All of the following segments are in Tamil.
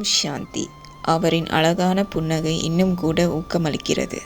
ஓம் சாந்தி. அவரின் அழகான புன்னகை இன்னும் கூட ஊக்கமளிக்கிறது.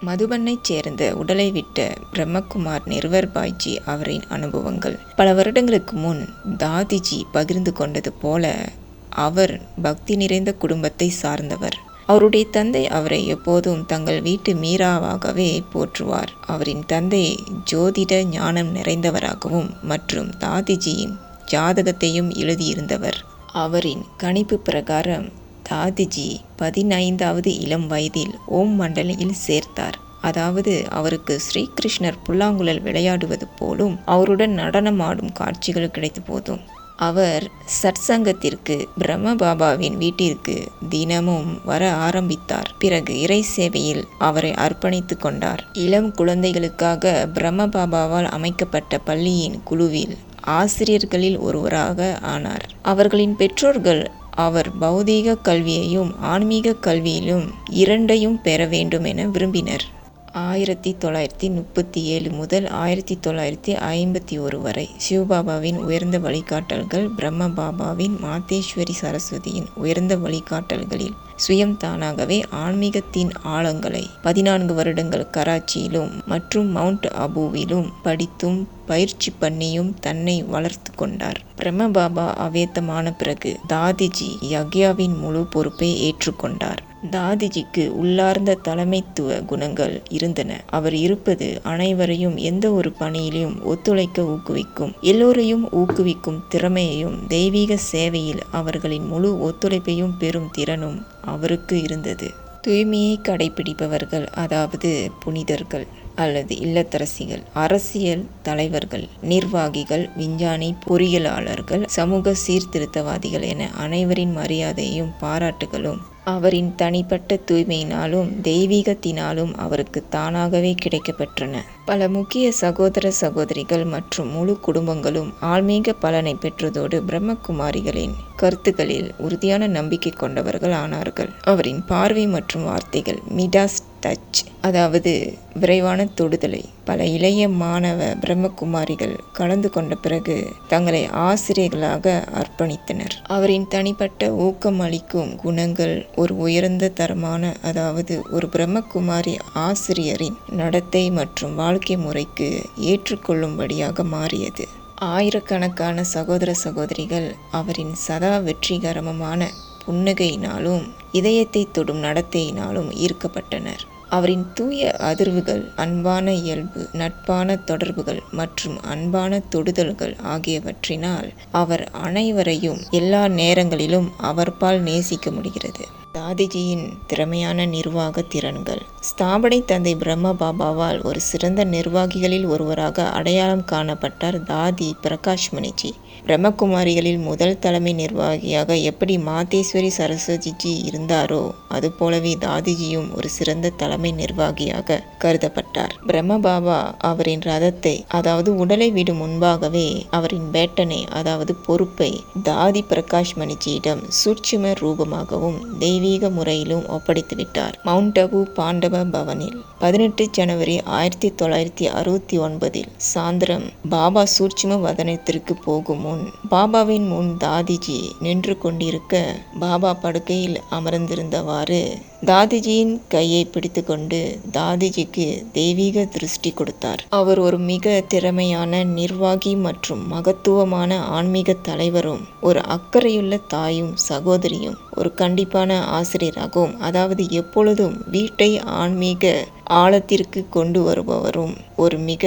மதுபனைச் சேர்ந்த உடலை விட்ட பிரம்மகுமார் நிர்வர் பாய்ஜி அவரின் அனுபவங்கள். பல வருடங்களுக்கு முன் தாதிஜி பகிர்ந்து கொண்டது போல அவர் பக்தி நிறைந்த குடும்பத்தை சார்ந்தவர். அவருடைய தந்தை அவரை எப்போதும் தங்கள் வீட்டு மீராவாகவே போற்றுவார். அவரின் தந்தை ஜோதிட ஞானம் நிறைந்தவராகவும் மற்றும் தாதிஜியின் ஜாதகத்தையும் எழுதியிருந்தவர். அவரின் கணிப்பு பிரகாரம் தாதிஜி பதினைந்தாவது இளம் வயதில் ஓம் மண்டலியில் சேர்த்தார். அதாவது அவருக்கு ஸ்ரீகிருஷ்ணர் புல்லாங்குழல் விளையாடுவது போலும் அவருடன் நடனமாடும் காட்சிகள் கிடைத்த போதும். அவர் சற்சங்கத்திற்கு பிரம்ம பாபாவின் வீட்டிற்கு தினமும் வர ஆரம்பித்தார். பிறகு இறை சேவையில் அவரை அர்ப்பணித்து கொண்டார். இளம் குழந்தைகளுக்காக பிரம்ம பாபாவால் அமைக்கப்பட்ட பள்ளியின் குழுவில் ஆசிரியர்களில் ஒருவராக ஆனார். அவர்களின் பெற்றோர்கள் அவர் பௌதீக கல்வியையும் ஆன்மீக கல்வியிலும் இரண்டையும் பெற வேண்டும் என விரும்பினர். ஆயிரத்தி தொள்ளாயிரத்தி முப்பத்தி ஏழு முதல் ஆயிரத்தி தொள்ளாயிரத்தி ஐம்பத்தி ஒரு வரை சிவபாபாவின் உயர்ந்த வழிகாட்டல்கள் பிரம்ம பாபாவின் மாதேஸ்வரி சரஸ்வதியின் உயர்ந்த வழிகாட்டல்களில் சுயம் தானாகவே ஆன்மீகத்தின் ஆழங்களை பதினான்கு வருடங்கள் கராச்சியிலும் மற்றும் மவுண்ட் அபுவிலும் படித்தும் பயிற்சி பண்ணியும் தன்னை வளர்த்து கொண்டார். பிரம்ம பாபா அவேத்தமான பிறகு தாதிஜி யக்யாவின் முழு பொறுப்பை ஏற்றுக்கொண்டார் தாதிஜிக்கு உள்ளார்ந்த தலைமைத்துவ குணங்கள் இருந்தன. அவர் இருப்பது அனைவரையும் எந்த ஒரு பணியிலும் ஒத்துழைக்க ஊக்குவிக்கும் எல்லோரையும் ஊக்குவிக்கும் திறமையையும் தெய்வீக சேவையில் அவர்களின் முழு ஒத்துழைப்பையும் பெறும் திறனும் அவருக்கு இருந்தது. தூய்மையை கடைபிடிப்பவர்கள் அதாவது புனிதர்கள். அல்லது இல்லத்தரசிகள் அரசியல் தலைவர்கள் நிர்வாகிகள் விஞ்ஞானி பொறியியலாளர்கள் சமூக சீர்திருத்தவாதிகள் என அனைவரின் மரியாதையும் பாராட்டுகளும் அவரின் தனிப்பட்ட தூய்மையினாலும் தெய்வீகத்தினாலும் அவருக்கு தானாகவே கிடைக்கப்பெற்றன. பல முக்கிய சகோதர சகோதரிகள் மற்றும் முழு குடும்பங்களும் ஆன்மீக பலனை பெற்றதோடு பிரம்மகுமாரிகளின் கருத்துக்களில் உறுதியான நம்பிக்கை கொண்டவர்கள் ஆனார்கள் அவரின் பார்வை மற்றும் வார்த்தைகள் மிடாஸ் டச் அதாவது விரைவான தொடுதலை. பல இளைய மாணவ பிரம்மகுமாரிகள் கலந்து கொண்ட பிறகு தங்களை ஆசிரியர்களாக அர்ப்பணித்தனர். அவரின் தனிப்பட்ட ஊக்கம் அளிக்கும் குணங்கள் ஒரு உயர்ந்த தரமான அதாவது ஒரு பிரம்மகுமாரி ஆசிரியரின் நடத்தை மற்றும் வாழ்க்கை முறைக்கு ஏற்றுக்கொள்ளும்படியாக மாறியது. ஆயிரக்கணக்கான சகோதர சகோதரிகள் அவரின் சதா வெற்றிகரமான புன்னகையினாலும் இதயத்தை தொடும் நடத்தையினாலும் ஈர்க்கப்பட்டனர். அவரின் தூய அதிர்வுகள் அன்பான இயல்பு நட்பான தொடர்புகள் மற்றும் அன்பான தொடுதல்கள் ஆகியவற்றினால் அவர் அனைவரையும் எல்லா நேரங்களிலும் அவர்பால் நேசிக்க முடிகிறது. தாதிஜியின் திறமையான நிர்வாக திறன்கள். ஸ்தாபனை தந்தை பிரம்ம பாபாவால் ஒரு சிறந்த நிர்வாகிகளில் ஒருவராக அடையாளம் காணப்பட்டார் தாதி பிரகாஷ் முனிஜி. பிரம்மகுமாரிகளில் முதல் தலைமை நிர்வாகியாக எப்படி மாதேஸ்வரி சரஸ்வதிஜி இருந்தாரோ அதுபோலவே தாதிஜியும் ஒரு சிறந்த தலைமை நிர்வாகியாக கருதப்பட்டார். பிரம்ம பாபா அவரின் ரதத்தை அதாவது உடலை விடும் முன்பாகவே அவரின் பேட்டனை அதாவது பொறுப்பை தாதி பிரகாஷ் மணிஜியிடம் சூட்சும ரூபமாகவும் தெய்வ தெய்வீக முறையிலும் ஒப்படைத்து விட்டார். மவுண்ட் அபு பாண்டவ பவனில் பதினெட்டு ஜனவரி ஆயிரத்தி தொள்ளாயிரத்தி அறுபத்தி ஒன்பதில் சாந்திரம் பாபா சூட்சும வதனத்திற்கு போகும் முன் பாபாவின் முன் தாதிஜி நின்று கொண்டிருக்க பாபா படுக்கையில் அமர்ந்திருந்தவாறு தாதிஜியின் கையை பிடித்துக்கொண்டு தாதிஜிக்கு தெய்வீக திருஷ்டி கொடுத்தார். அவர் ஒரு மிக திறமையான நிர்வாகி மற்றும் மகத்துவமான ஆன்மீக தலைவரும் ஒரு அக்கறையுள்ள தாயும் சகோதரியும் ஒரு கண்டிப்பான ஆசிரியராகவும் அதாவது எப்பொழுதும் வீட்டை ஆன்மீக ஆழத்திற்கு கொண்டு வருபவரும் ஒரு மிக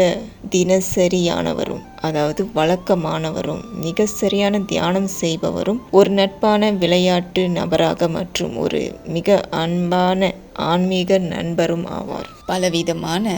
தினசரியானவரும். அதாவது வழக்கமானவரும் மிக சரியான தியானம் செய்பவரும் ஒரு நட்பான விளையாட்டு நபராக மற்றும் ஒரு மிக அன்பான ஆன்மீக நண்பரும் ஆவார். பலவிதமான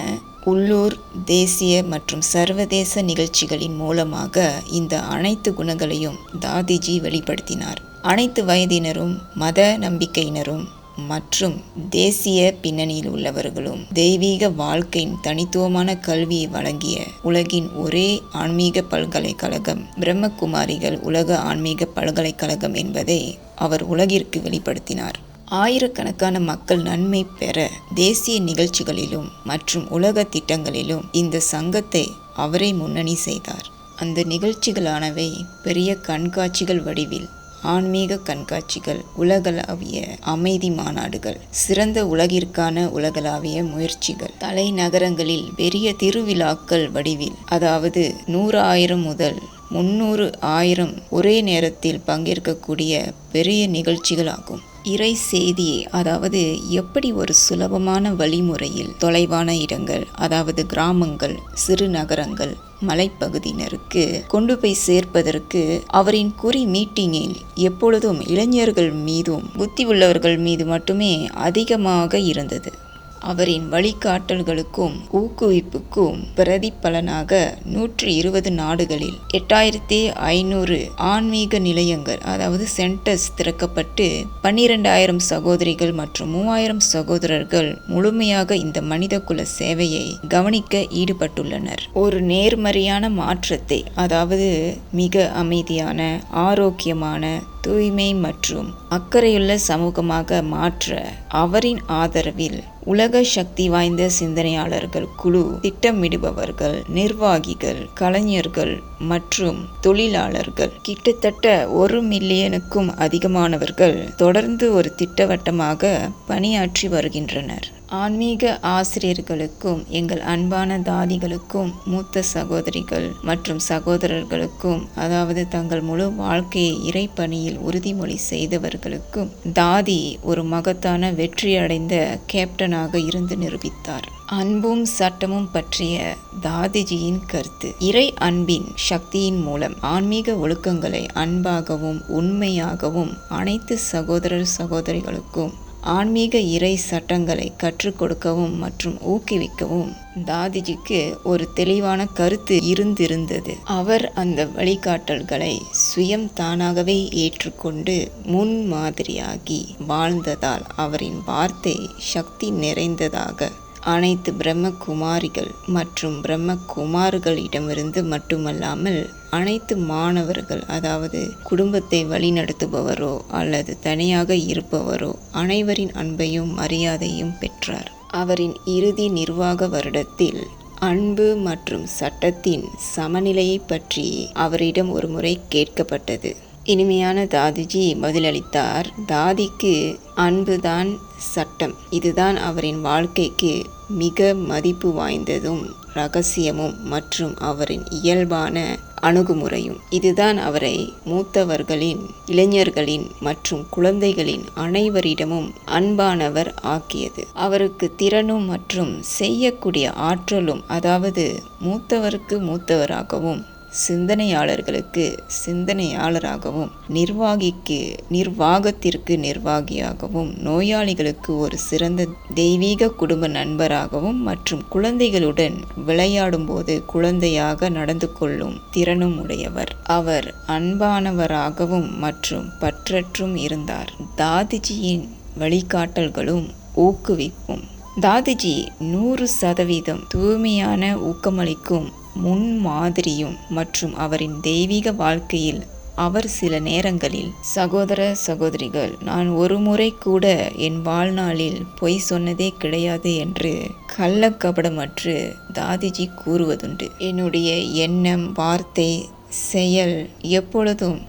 உள்ளூர் தேசிய மற்றும் சர்வதேச நிகழ்ச்சிகளின் மூலமாக இந்த அனைத்து குணங்களையும் தாதிஜி வெளிப்படுத்தினார். அனைத்து வயதினரும் மத நம்பிக்கையினரும் மற்றும் தேசிய பின்னணியில் உள்ளவர்களும் தெய்வீக வாழ்க்கையின் தனித்துவமான கல்வியை வழங்கிய உலகின் ஒரே ஆன்மீக பல்கலைக்கழகம் பிரம்மகுமாரிகள் உலக ஆன்மீக பல்கலைக்கழகம் என்பதை அவர் உலகிற்கு வெளிப்படுத்தினார். ஆயிரக்கணக்கான மக்கள் நன்மை பெற தேசிய நிகழ்ச்சிகளிலும் மற்றும் உலக திட்டங்களிலும் இந்த சங்கத்தை அவரே முன்னணி செய்தார். அந்த நிகழ்ச்சிகளானவை பெரிய கண்காட்சிகள் வடிவில் ஆன்மீக கண்காட்சிகள் உலகளாவிய அமைதி மாநாடுகள் சிறந்த உலகிற்கான உலகளாவிய முயற்சிகள் தலைநகரங்களில் பெரிய திருவிழாக்கள் வடிவில் அதாவது நூறு ஆயிரம் முதல் முன்னூறு ஆயிரம் ஒரே நேரத்தில் பங்கேற்கக்கூடிய பெரிய நிகழ்ச்சிகள் ஆகும் இறை செய்தியை அதாவது எப்படி ஒரு சுலபமான வழிமுறையில் தொலைவான இடங்கள் அதாவது கிராமங்கள் சிறு நகரங்கள் மலைப்பகுதியினருக்கு கொண்டு போய் சேர்ப்பதற்கு அவரின் குறி மீட்டிங்கில் எப்பொழுதும் இளைஞர்கள் மீதும் புத்தி உள்ளவர்கள் மீது மட்டுமே அதிகமாக இருந்தது. அவரின் வழிகாட்டல்களுக்கும் ஊக்குவிப்புக்கும் பிரதிபலனாக நூற்றி இருபது நாடுகளில் எட்டாயிரத்தி ஐநூறு ஆன்மீக நிலையங்கள் அதாவது சென்டர்ஸ் திறக்கப்பட்டு பன்னிரெண்டாயிரம் சகோதரிகள் மற்றும் மூவாயிரம் சகோதரர்கள் முழுமையாக இந்த மனிதகுல சேவையை கவனிக்க ஈடுபட்டுள்ளனர். ஒரு நேர்மறையான மாற்றத்தை அதாவது மிக அமைதியான ஆரோக்கியமான தூய்மை மற்றும் அக்கறையுள்ள சமூகமாக மாற்ற அவரின் ஆதரவில் உலக சக்தி வாய்ந்த சிந்தனையாளர்கள் குழு திட்டமிடுபவர்கள் நிர்வாகிகள் கலைஞர்கள் மற்றும் தொழிலாளர்கள். கிட்டத்தட்ட ஒரு மில்லியனுக்கும் அதிகமானவர்கள் தொடர்ந்து ஒரு திட்டவட்டமாக பணியாற்றி வருகின்றனர். ஆன்மீக ஆசிரியர்களுக்கும் எங்கள் அன்பான தாதிகளுக்கும் மூத்த சகோதரிகள் மற்றும் சகோதரர்களுக்கும் அதாவது தங்கள் முழு வாழ்க்கையை இறைப்பணியில் உறுதிமொழி செய்தவர்களுக்கும் தாதி ஒரு மகத்தான வெற்றியடைந்த கேப்டனாக இருந்து நிரூபித்தார். அன்பும் சட்டமும் பற்றிய தாதிஜியின் கருத்து. இறை அன்பின் சக்தியின் மூலம் ஆன்மீக ஒழுக்கங்களை அன்பாகவும் உண்மையாகவும் அனைத்து சகோதரர் சகோதரிகளுக்கும் ஆன்மீக இறை சட்டங்களை கற்றுக் கொடுக்கவும் மற்றும் ஊக்குவிக்கவும் தாதிஜிக்கு ஒரு தெளிவான கருத்து இருந்திருந்தது. அவர் அந்த வழிகாட்டல்களை சுயம் தானாகவே ஏற்றுக்கொண்டு முன் மாதிரியாகி வாழ்ந்ததால் அவரின் வார்த்தை சக்தி நிறைந்ததாக அனைத்து பிரம்மகுமாரிகள் மற்றும் பிரம்மகுமார்களிடமிருந்து மட்டுமல்லாமல் அனைத்து மாணவர்கள் அதாவது குடும்பத்தை வழிநடத்துபவரோ அல்லது தனியாக இருப்பவரோ அனைவரின் அன்பையும் மரியாதையும் பெற்றார். அவரின் இறுதி நிர்வாக வருடத்தில் அன்பு மற்றும் சட்டத்தின் சமநிலையை பற்றி அவரிடம் ஒரு முறை கேட்கப்பட்டது. இனிமையான தாதிஜி பதிலளித்தார் தாதிக்கு அன்புதான் சட்டம். இதுதான் அவரின் வாழ்க்கைக்கு மிக மதிப்பு வாய்ந்ததும் ரகசியமும் மற்றும் அவரின் இயல்பான அணுகுமுறையும். இதுதான் அவரை மூத்தவர்களின் இளைஞர்களின் மற்றும் குழந்தைகளின் அனைவரிடமும் அன்பானவர் ஆக்கியது. அவருக்கு திறனும் மற்றும் செய்யக்கூடிய ஆற்றலும் அதாவது மூத்தவருக்கு மூத்தவராகவும் சிந்தனையாளர்களுக்கு சிந்தனையாளராகவும் நிர்வாகிக்கு நிர்வாகத்திற்கு நிர்வாகியாகவும் நோயாளிகளுக்கு ஒரு சிறந்த தெய்வீக குடும்ப நண்பராகவும் மற்றும் குழந்தைகளுடன் விளையாடும்போது குழந்தையாக நடந்து கொள்ளும் திறனும் உடையவர். அவர் அன்பானவராகவும் மற்றும் பற்றற்றும் இருந்தார். தாதிஜியின் வழிகாட்டல்களும் ஊக்குவிப்பும் தாதிஜி நூறு சதவீதம் தூய்மையான ஊக்கமளிக்கும் முன்மாதிரியும் மற்றும் அவரின் தெய்வீக வாழ்க்கையில் அவர் சில நேரங்களில் சகோதர சகோதரிகள் நான் ஒரு முறை கூட என் வாழ்நாளில் பொய் சொன்னதே கிடையாது என்று கள்ளக்கபடமற்று தாதிஜி கூறுவதுண்டு. என்னுடைய எண்ணம் வார்த்தை செயல் எப்பொழுதும்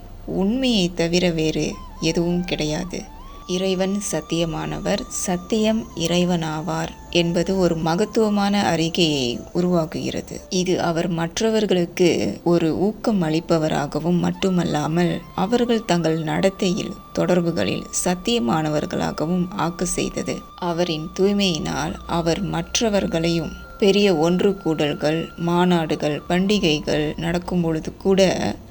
உண்மையை தவிர வேறு எதுவும் கிடையாது. இறைவன் சத்தியமானவர் சத்தியம் இறைவனாவார் என்பது ஒரு மகத்துவமான அறிக்கையை உருவாக்குகிறது. இது அவர் மற்றவர்களுக்கு ஒரு ஊக்கம் அளிப்பவராகவும் மட்டுமல்லாமல் அவர்கள் தங்கள் நடத்தையில் தொடர்புகளில் சத்தியமானவர்களாகவும் ஆக்க செய்தது. அவரின் தூய்மையினால் அவர் மற்றவர்களையும் பெரிய ஒன்று கூடல்கள் மாநாடுகள் பண்டிகைகள் நடக்கும் பொழுது கூட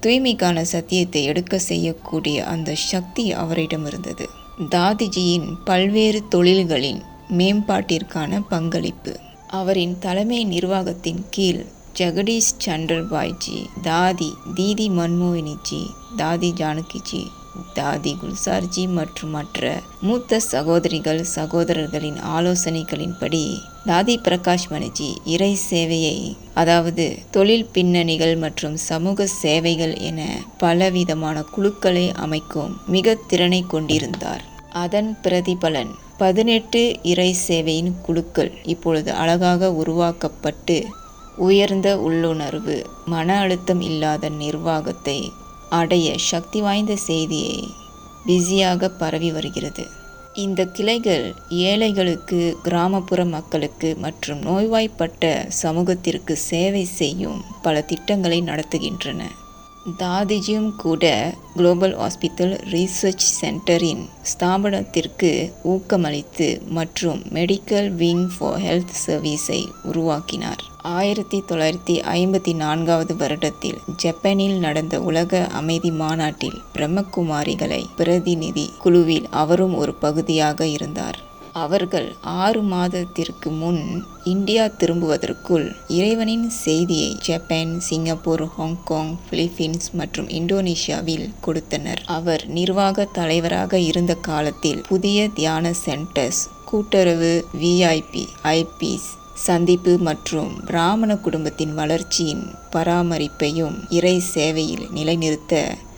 தூய்மைக்கான சத்தியத்தை எடுக்க செய்யக்கூடிய அந்த சக்தி அவரிடம் இருந்தது தாதிஜியின் பல்வேறு தொழில்களின் மேம்பாட்டிற்கான பங்களிப்பு. அவரின் தலைமை நிர்வாகத்தின் கீழ் ஜெகடீஷ் சந்திர பாய்ஜி தாதி தீதி மன்மோகினிஜி தாதி ஜானகிஜி தாதி குல்சார்ஜி மற்றும் மற்ற மூத்த சகோதரிகள் சகோதரர்களின் ஆலோசனைகளின்படி தாதி பிரகாஷ் மணிஜி இறை சேவையை அதாவது தொழில் பின்னணிகள் மற்றும் சமூக சேவைகள் என பலவிதமான குழுக்களை அமைக்கும் மிக திறனை கொண்டிருந்தார். அதன் பிரதிபலன் பதினெட்டு இறை சேவையின் குழுக்கள் இப்பொழுது அழகாக உருவாக்கப்பட்டு உயர்ந்த உள்ளுணர்வு மன அழுத்தம் இல்லாத நிர்வாகத்தை அடைய சக்தி வாய்ந்த செய்தியை பிஸியாக பரவி வருகிறது. இந்த கிளைகள் ஏழைகளுக்கு கிராமப்புற மக்களுக்கு மற்றும் நோய்வாய்ப்பட்ட சமூகத்திற்கு சேவை செய்யும் பல திட்டங்களை நடத்துகின்றன. தாதிஜியும் கூட குளோபல் ஹாஸ்பிட்டல் ரீசர்ச் சென்டரின் ஸ்தாபனத்திற்கு ஊக்கமளித்து மற்றும் மெடிக்கல் விங் ஃபார் ஹெல்த் சர்வீஸை உருவாக்கினார். ஆயிரத்தி தொள்ளாயிரத்தி ஐம்பத்தி நான்காவது வருடத்தில் ஜப்பானில் நடந்த உலக அமைதி மாநாட்டில் பிரம்மகுமாரிகளை பிரதிநிதி குழுவில் அவரும் ஒரு பகுதியாக இருந்தார். அவர்கள் ஆறு மாதத்திற்கு முன் இந்தியா திரும்புவதற்குள் இறைவனின் செய்தியை ஜப்பான் சிங்கப்பூர் ஹாங்காங் பிலிப்பீன்ஸ் மற்றும் இந்தோனேஷியாவில் கொடுத்தனர். அவர் நிர்வாக தலைவராக இருந்த காலத்தில் புதிய தியான சென்டர்ஸ் கூட்டுறவு விஐபி ஐபிஸ் சந்திப்பு மற்றும் பிராமண குடும்பத்தின் வளர்ச்சியின் பராமரிப்பையும் இறை சேவையில் நிலைநிறுத்த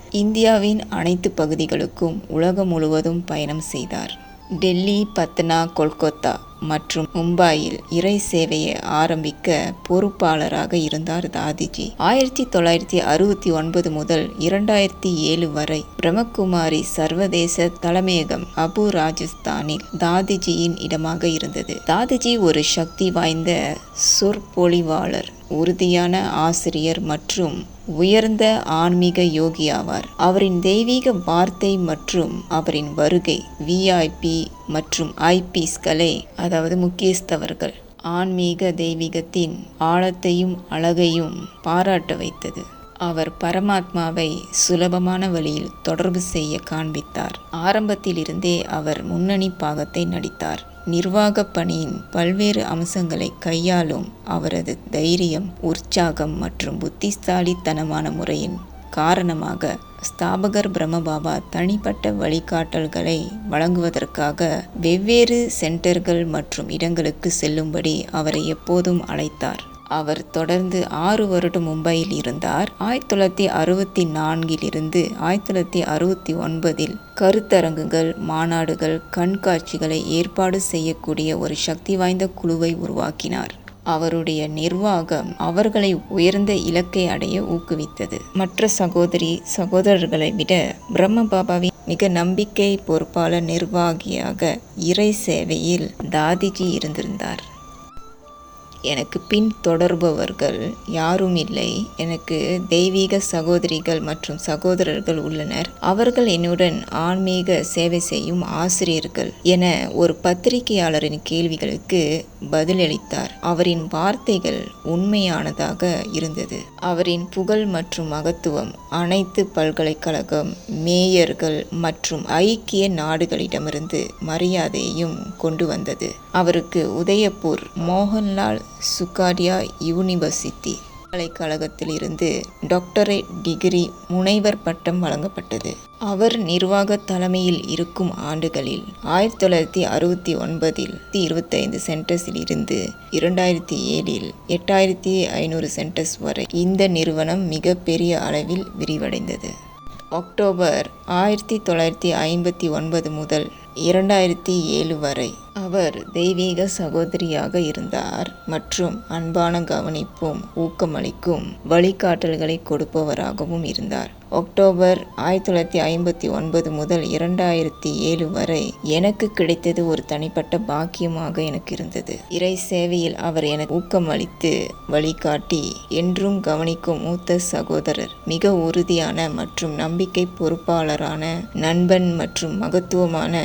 இந்தியாவின் அனைத்து பகுதிகளுக்கும் உலகம் முழுவதும் பயணம் செய்தார். டெல்லி பத்னா கொல்கத்தா மற்றும் மும்பாயில் இறை சேவையை ஆரம்பிக்க பொறுப்பாளராக இருந்தார் தாதிஜி. ஆயிரத்தி தொள்ளாயிரத்தி அறுபத்தி ஒன்பது முதல் இரண்டாயிரத்தி ஏழு வரை பிரம்மகுமாரி சர்வதேச தலைமையகம் அபு ராஜஸ்தானில் தாதிஜியின் இடமாக இருந்தது. தாதிஜி ஒரு சக்தி வாய்ந்த சொற்பொழிவாளர் உறுதியான ஆசிரியர் மற்றும் உயர்ந்த ஆன்மீக யோகி ஆவார். அவரின் தெய்வீக வார்த்தை மற்றும் அவரின் வருகை விஐபி மற்றும் ஐபிஸ்களை அதாவது முக்கியஸ்தவர்கள். ஆன்மீக தெய்வீகத்தின் ஆழத்தையும் அழகையும் பாராட்ட வைத்தது. அவர் பரமாத்மாவை சுலபமான வழியில் தொடர்பு செய்ய காண்பித்தார். ஆரம்பத்திலிருந்தே அவர் முன்னணி பாகத்தை நடித்தார். நிர்வாக பணியின் பல்வேறு அம்சங்களை கையாளும் அவரது தைரியம் உற்சாகம் மற்றும் புத்திசாலித்தனமான முறையின் காரணமாக ஸ்தாபகர் பிரம்மபாபா தனிப்பட்ட வழிகாட்டல்களை வழங்குவதற்காக வெவ்வேறு சென்டர்கள் மற்றும் இடங்களுக்கு செல்லும்படி அவரை எப்போதும் அழைத்தார். அவர் தொடர்ந்து ஆறு வருடம் மும்பையில் இருந்தார். ஆயிரத்தி தொள்ளாயிரத்தி அறுபத்தி நான்கிலிருந்து ஆயிரத்தி தொள்ளாயிரத்தி அறுபத்தி ஒன்பதில் கருத்தரங்குகள் மாநாடுகள் கண்காட்சிகளை ஏற்பாடு செய்யக்கூடிய ஒரு சக்தி வாய்ந்த குழுவை உருவாக்கினார். அவருடைய நிர்வாகம் அவர்களை உயர்ந்த இலக்கை அடைய ஊக்குவித்தது. மற்ற சகோதரி சகோதரர்களை விட பிரம்ம பாபாவின் மிக நம்பிக்கை பொறுப்பாளர் நிர்வாகியாக இறை சேவையில் தாதிஜி இருந்திருந்தார். எனக்கு பின் தொடர்பவர்கள் யாரும் இல்லை. எனக்கு தெய்வீக சகோதரிகள் மற்றும் சகோதரர்கள் உள்ளனர். அவர்கள் என்னுடன் ஆன்மீக சேவை செய்யும் ஆசிரியர்கள் என ஒரு பத்திரிகையாளரின் கேள்விகளுக்கு பதிலளித்தார். அவரின் வார்த்தைகள் உண்மையானதாக இருந்தது. அவரின் புகழ் மற்றும் மகத்துவம் அனைத்து பல்கலைக்கழகம் மேயர்கள் மற்றும் ஐக்கிய நாடுகளிடமிருந்து மரியாதையையும் கொண்டு வந்தது. அவருக்கு உதயபூர் மோகன்லால் சுகாடியா யூனிவர்சிட்டி பல்கலைக்கழகத்திலிருந்து டாக்டரேட் டிகிரி முனைவர் பட்டம் வழங்கப்பட்டது. அவர் நிர்வாக தலைமையில் இருக்கும் ஆண்டுகளில் ஆயிரத்தி தொள்ளாயிரத்தி அறுபத்தி ஒன்பதில் இருபத்தைந்து சென்டஸில் இருந்து இரண்டாயிரத்தி ஏழில் எட்டாயிரத்தி ஐநூறு சென்டஸ் வரை இந்த நிறுவனம் மிகப்பெரிய அளவில் விரிவடைந்தது. அக்டோபர் ஆயிரத்தி தொள்ளாயிரத்தி ஐம்பத்தி ஒன்பது முதல் இரண்டாயிரத்தி ஏழு வரை அவர் தெய்வீக சகோதரியாக இருந்தார் மற்றும் அன்பான கவனிப்பும் ஊக்கமளிக்கும் வழிகாட்டல்களை கொடுப்பவராகவும் இருந்தார். அக்டோபர் ஆயிரத்தி தொள்ளாயிரத்தி ஐம்பத்தி ஒன்பது முதல் இரண்டாயிரத்தி ஏழு வரை எனக்கு கிடைத்தது ஒரு தனிப்பட்ட பாக்கியமாக எனக்கு இருந்தது. இறை சேவையில் அவர் எனக்கு ஊக்கமளித்து வழிகாட்டி என்றும் கவனிக்கும் மூத்த சகோதரர் மிக உறுதியான மற்றும் நம்பிக்கை பொறுப்பாளரான நண்பன் மற்றும் மகத்துவமான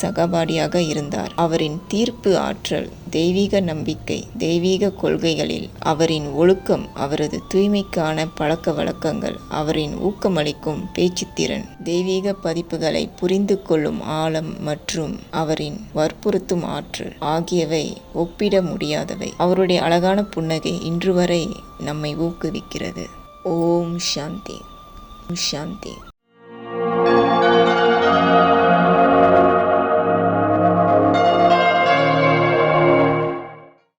சகபாடியாக இருந்தார். அவரின் தீர்ப்பு ஆற்றல் தெய்வீக நம்பிக்கை தெய்வீக கொள்கைகளில் அவரின் ஒழுக்கம் அவரது தூய்மைக்கான பழக்க வழக்கங்கள் அவரின் ஊக்கமளிக்கும் பேச்சுத்திறன் தெய்வீக பதிப்புகளை புரிந்து கொள்ளும் ஆழம் மற்றும் அவரின் வற்புறுத்தும் ஆற்றல் ஆகியவை ஒப்பிட முடியாதவை. அவருடைய அழகான புன்னகை இன்று வரை நம்மை ஊக்குவிக்கிறது. ஓம் சாந்தி. ஓம் சாந்தி.